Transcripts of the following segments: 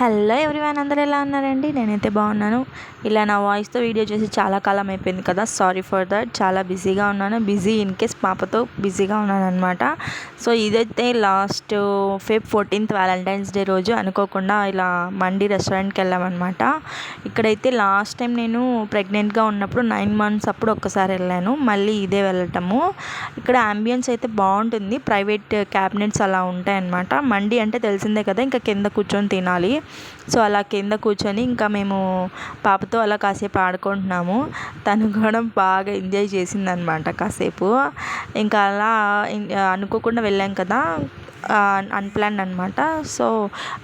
Hello everyone అందరూ ఎలా ఉన్నారండి? నేనైతే బాగున్నాను. ఇలా నా వాయిస్తో వీడియో చేసి చాలా కాలం అయిపోయింది కదా సారీ ఫర్ దట్. చాలా బిజీగా ఉన్నాను. బిజీ ఇన్ కేస్ పాపతో బిజీగా ఉన్నాను అనమాట సో ఇదైతే last fif fourteenth Valentine's day రోజు అనుకోకుండా ఇలా మండి రెస్టారెంట్కి వెళ్ళామన్నమాట. ఇక్కడైతే లాస్ట్ టైం నేను ప్రెగ్నెంట్గా ఉన్నప్పుడు నైన్ మంత్స్ అప్పుడు ఒక్కసారి వెళ్ళాను. మళ్ళీ ఇదే వెళ్ళటము. ఇక్కడ అంబియన్స్ అయితే బాగుంటుంది. ప్రైవేట్ క్యాబినెట్స్ అలా ఉంటాయి అన్నమాట మండి అంటే తెలిసిందే కదా ఇంకా కింద కూర్చొని తినాలి. సో అలా కింద కూర్చొని ఇంకా మేము పాపతో అలా కాసేపు ఆడుకుంటున్నాము. తను కూడా బాగా ఎంజాయ్ చేసిందనమాట కాసేపు. ఇంకా అలా అనుకోకుండా వెళ్ళాం కదా అన్ప్లాన్ అనమాట. సో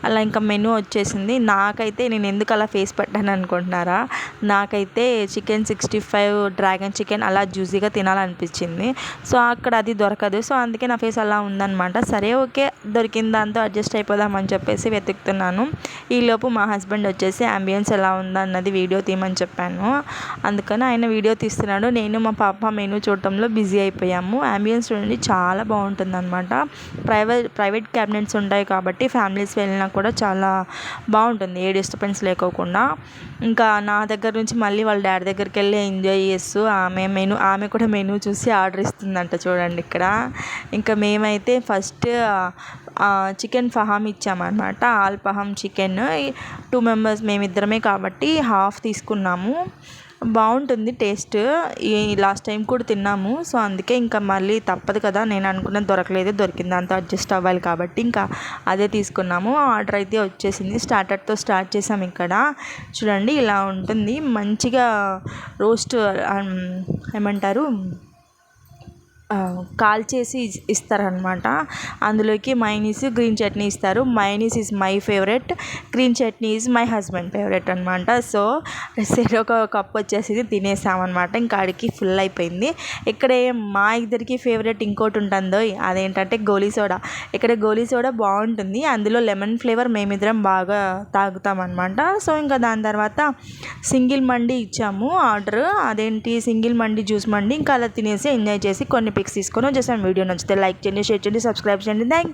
అలా ఇంకా మెనూ వచ్చేసింది. నాకైతే నేను ఎందుకు అలా ఫేస్ పెట్టాను అనుకుంటున్నారా? నాకైతే chicken sixty five dragon chicken అలా జ్యూసీగా తినాలనిపించింది. సో అక్కడ అది దొరకదు. సో అందుకే నా ఫేస్ అలా ఉందనమాట సరే ఓకే దొరికిన దాంతో అడ్జస్ట్ అయిపోదామని చెప్పేసి వెతుకుతున్నాను. ఈలోపు మా హస్బెండ్ వచ్చేసి అంబియన్స్ ఎలా ఉందన్నది వీడియో తీయమని చెప్పాను. అందుకని ఆయన వీడియో తీస్తున్నాడు. నేను మా పాప మెనూ చూడటంలో బిజీ అయిపోయాము. అంబియన్స్ చూడండి చాలా బాగుంటుంది అనమాట ప్రైవేట్ ప్రైవేట్ క్యాబినెట్స్ ఉంటాయి కాబట్టి ఫ్యామిలీస్ వెళ్ళినా కూడా చాలా బాగుంటుంది. ఏ డిస్టర్బెన్స్ లేకోకుండా. ఇంకా నా దగ్గర నుంచి మళ్ళీ వాళ్ళ డాడీ దగ్గరికి వెళ్ళి ఎంజాయ్ చేస్తూ ఆమె మెనూ ఆమె కూడా మెనూ చూసి ఆర్డర్ ఇస్తుందంట చూడండి ఇక్కడ. ఇంకా మేమైతే first chicken ఫహామ్ ఇచ్చామన్నమాట. Al faham chicken. Two members మేమిద్దరమే కాబట్టి హాఫ్ తీసుకున్నాము. బాగుంటుంది టేస్ట్. ఈ లాస్ట్ టైం కూడా తిన్నాము. సో అందుకే ఇంకా మళ్ళీ తప్పదు కదా. నేను అనుకున్నది దొరకలేదు. దొరికింది అంతా అడ్జస్ట్ అవ్వాలి కాబట్టి ఇంకా అదే తీసుకున్నాము. ఆర్డర్ అయితే వచ్చేసింది. స్టార్టర్తో స్టార్ట్ చేసాము ఇక్కడ. చూడండి ఇలా ఉంటుంది. మంచిగా రోస్ట్ ఏమంటారు? కాల్చేసి ఇస్తారనమాట అందులోకి మైనీస్ గ్రీన్ చట్నీ ఇస్తారు. Mayonnaise is my favourite green chutney is my husband favourite అనమాట సో సరే ఒక కప్ వచ్చేసి తినేసామన్నమాట. ఇంకా ఆడికి ఫుల్ అయిపోయింది. ఇక్కడ మా ఇద్దరికి ఫేవరెట్ ఇంకోటి ఉంటుందో అదేంటంటే గోలీ సోడా. ఇక్కడ గోలీ సోడా బాగుంటుంది. అందులో లెమన్ ఫ్లేవర్ మేమిద్దరం బాగా తాగుతామన్నమాట. సో ఇంకా దాని తర్వాత సింగిల్ మండి ఇచ్చాము ఆర్డర్. అదేంటి? Single mandi juice mandi. ఇంకా అలా తినేసి ఎంజాయ్ చేసి కొన్ని పిక్స్ తీసుకొని వచ్చేసాను. వీడియో నచ్చితే లైక్ చేయండి షేర్ చేయండి సబ్స్క్రైబ్ చేయండి. Thank you